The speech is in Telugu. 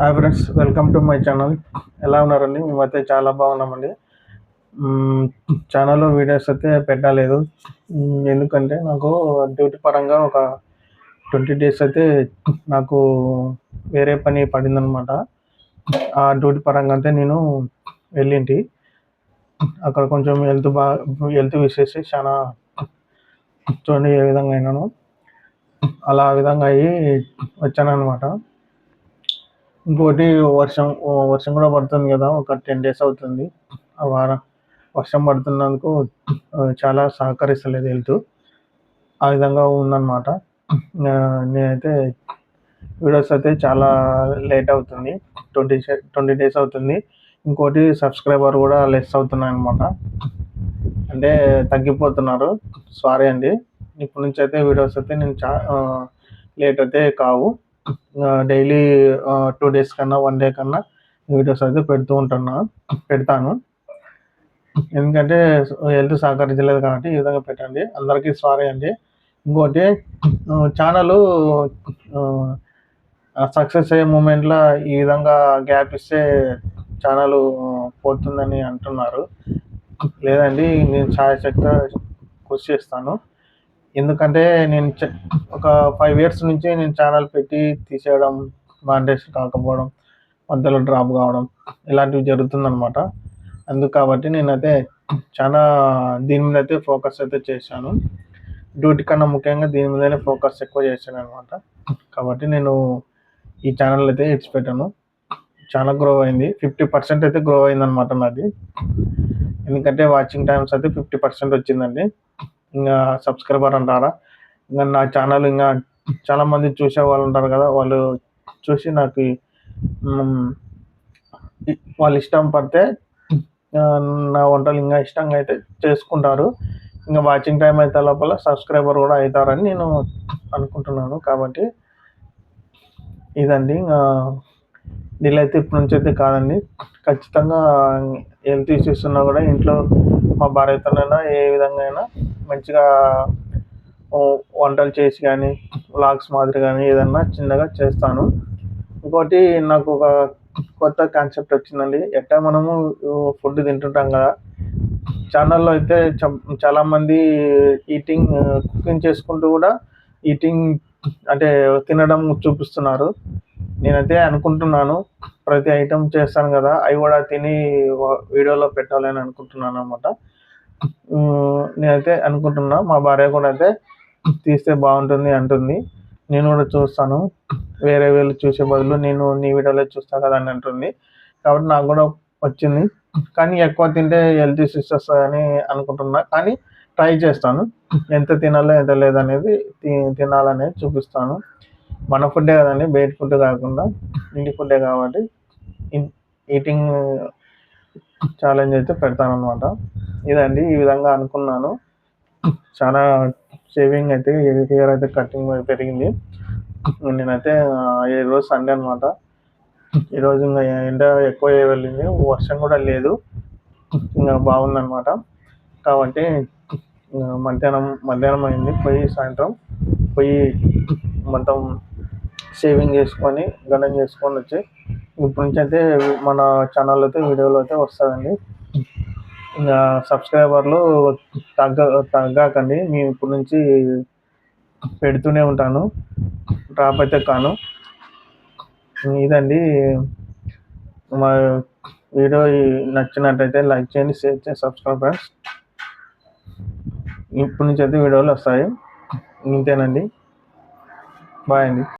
Hi friends welcome to my channel ఎలా ఉన్నారండి? మేమైతే చాలా బాగున్నామండి. ఛానల్లో వీడియోస్ అయితే పెట్టలేదు. ఎందుకంటే నాకు డ్యూటీ పరంగా ఒక ట్వంటీ డేస్ అయితే నాకు వేరే పని పడిందనమాట ఆ డ్యూటీ పరంగా అయితే నేను వెళ్ళింటి. అక్కడ కొంచెం హెల్త్ బాగా హెల్త్ విసేసి చాలా చూడండి ఏ విధంగా అయినాను అలా విధంగా అయ్యి వచ్చాను అనమాట ఇంకోటి వర్షం వర్షం కూడా పడుతుంది కదా ఒక టెన్ డేస్ అవుతుంది. ఆ వారం వర్షం పడుతున్నందుకు చాలా సహకరిస్తలేదు హెల్త్. ఆ విధంగా ఉందన్నమాట. నేనైతే వీడియోస్ అయితే చాలా లేట్ అవుతుంది. ట్వంటీ ట్వంటీ డేస్ అవుతుంది. ఇంకోటి సబ్స్క్రైబర్ కూడా లెస్ అవుతున్నాయి అనమాట అంటే తగ్గిపోతున్నారు. సారీ అండి. ఇప్పటి నుంచి అయితే వీడియోస్ అయితే నేను చా లేట్ అయితే కావు. డైలీ టూ డేస్ కన్నా వన్ డే కన్నా వీడియోస్ అయితే పెడుతూ ఉంటున్నా పెడతాను. ఎందుకంటే హెల్త్ సహకరించలేదు కాబట్టి ఈ విధంగా పెట్టండి. అందరికీ సారీ అండి. ఇంకోటి ఛానల్ సక్సెస్ అయ్యే మూమెంట్లో ఈ విధంగా గ్యాప్ ఇస్తే ఛానల్ పోతుందని అంటున్నారు. లేదండి నేను ఛాయశక్తి కృషి చేస్తాను. ఎందుకంటే నేను ఒక ఫైవ్ ఇయర్స్ నుంచి నేను ఛానల్ పెట్టి తీసేయడం మానిటైజేషన్ కాకపోవడం మధ్యలో డ్రాప్ కావడం ఇలాంటివి జరుగుతుందనమాట అందుకు కాబట్టి నేనైతే చాలా దీని మీద అయితే ఫోకస్ అయితే చేశాను. డ్యూటీ కన్నా ముఖ్యంగా దీని మీదనే ఫోకస్ ఎక్కువ చేశాను అనమాట కాబట్టి నేను ఈ ఛానల్ అయితే ఇచ్చిపెట్టాను. చాలా గ్రో అయింది. ఫిఫ్టీ పర్సెంట్ అయితే గ్రో అయింది అనమాట నాది. ఎందుకంటే వాచింగ్ టైమ్స్ అయితే ఫిఫ్టీ పర్సెంట్ వచ్చిందండి. ఇంకా సబ్స్క్రైబర్ అంటారా? ఇంకా నా ఛానల్ ఇంకా చాలామంది చూసే వాళ్ళు ఉంటారు కదా వాళ్ళు చూసి నాకు వాళ్ళు ఇష్టం పడితే నా వంటలు ఇంకా ఇష్టంగా అయితే చేసుకుంటారు. ఇంకా వాచింగ్ టైం అయితే లోపల సబ్స్క్రైబర్ కూడా అవుతారని నేను అనుకుంటున్నాను. కాబట్టి ఇదండి. డిలే అయితే ఇప్పటి నుంచి అయితే కాదండి. ఖచ్చితంగా హెల్త్ ఇష్యూస్ ఉన్నా కూడా ఇంట్లో మా భార్యతోనైనా ఏ విధంగా అయినా మంచిగా వంటలు చేసి కానీ వ్లాగ్స్ మాదిరి కానీ ఏదన్నా చిన్నగా చేస్తాను. ఇంకోటి నాకు ఒక కొత్త కాన్సెప్ట్ వచ్చిందండి. ఎట్లా మనము ఫుడ్ తింటుంటాం కదా. ఛానల్లో అయితే చాలామంది ఈటింగ్ కుకింగ్ చేసుకుంటూ కూడా ఈటింగ్ అంటే తినడం చూపిస్తున్నారు. నేనైతే అనుకుంటున్నాను ప్రతి ఐటెం చేస్తాను కదా. అవి కూడా తిని వీడియోలో పెట్టాలని అనుకుంటున్నాను అనమాట నేనైతే అనుకుంటున్నా మా భార్య కూడా అయితే తీస్తే బాగుంటుంది అంటుంది. నేను కూడా చూస్తాను. వేరే వీళ్ళు చూసే బదులు నేను నీ వీడియోలో చూస్తాను కదా అని అంటుంది. కాబట్టి నాకు కూడా వచ్చింది. కానీ ఎక్కువ తింటే హెల్త్ ఇష్యూస్ వస్తాయని అనుకుంటున్నా. కానీ ట్రై చేస్తాను. ఎంత తినాలో ఎంత లేదనేది తినాలనేది చూపిస్తాను. మన ఫుడ్డే కదండి బయట ఫుడ్ కాకుండా ఇంటి ఫుడ్డే కాబట్టి ఈటింగ్ ఛాలెంజ్ అయితే పెడతాను అనమాట ఇదండి ఈ విధంగా అనుకున్నాను. చాలా షేవింగ్ అయితే హెయిర్ అయితే కటింగ్ పెరిగింది. నేనైతే ఈరోజు సండే అనమాట ఈరోజు ఇంకా ఎండ ఎక్కువ వెళ్ళింది. వర్షం కూడా లేదు. ఇంకా బాగుందన్నమాట. కాబట్టి మధ్యాహ్నం మధ్యాహ్నం అయింది. పోయి సాయంత్రం పోయి మొత్తం షేవింగ్ చేసుకొని గణం చేసుకొని వచ్చి ఇప్పటి నుంచి అయితే మన ఛానల్ అయితే వీడియోలు అయితే వస్తాయండి సబ్స్క్రైబర్లు తగ్గ తగ్గాకండి. మేము ఇప్పటి నుంచి పెడుతూనే ఉంటాను. డ్రాప్ అయితే కాను. ఇదండి. మా వీడియో నచ్చినట్టయితే లైక్ చేయండి షేర్ చేయండి సబ్స్క్రైబ్ ఫ్రెండ్స్. ఇప్పటి నుంచి అయితే వీడియోలు వస్తాయి. ఇంతేనండి. బాయ్ అండి.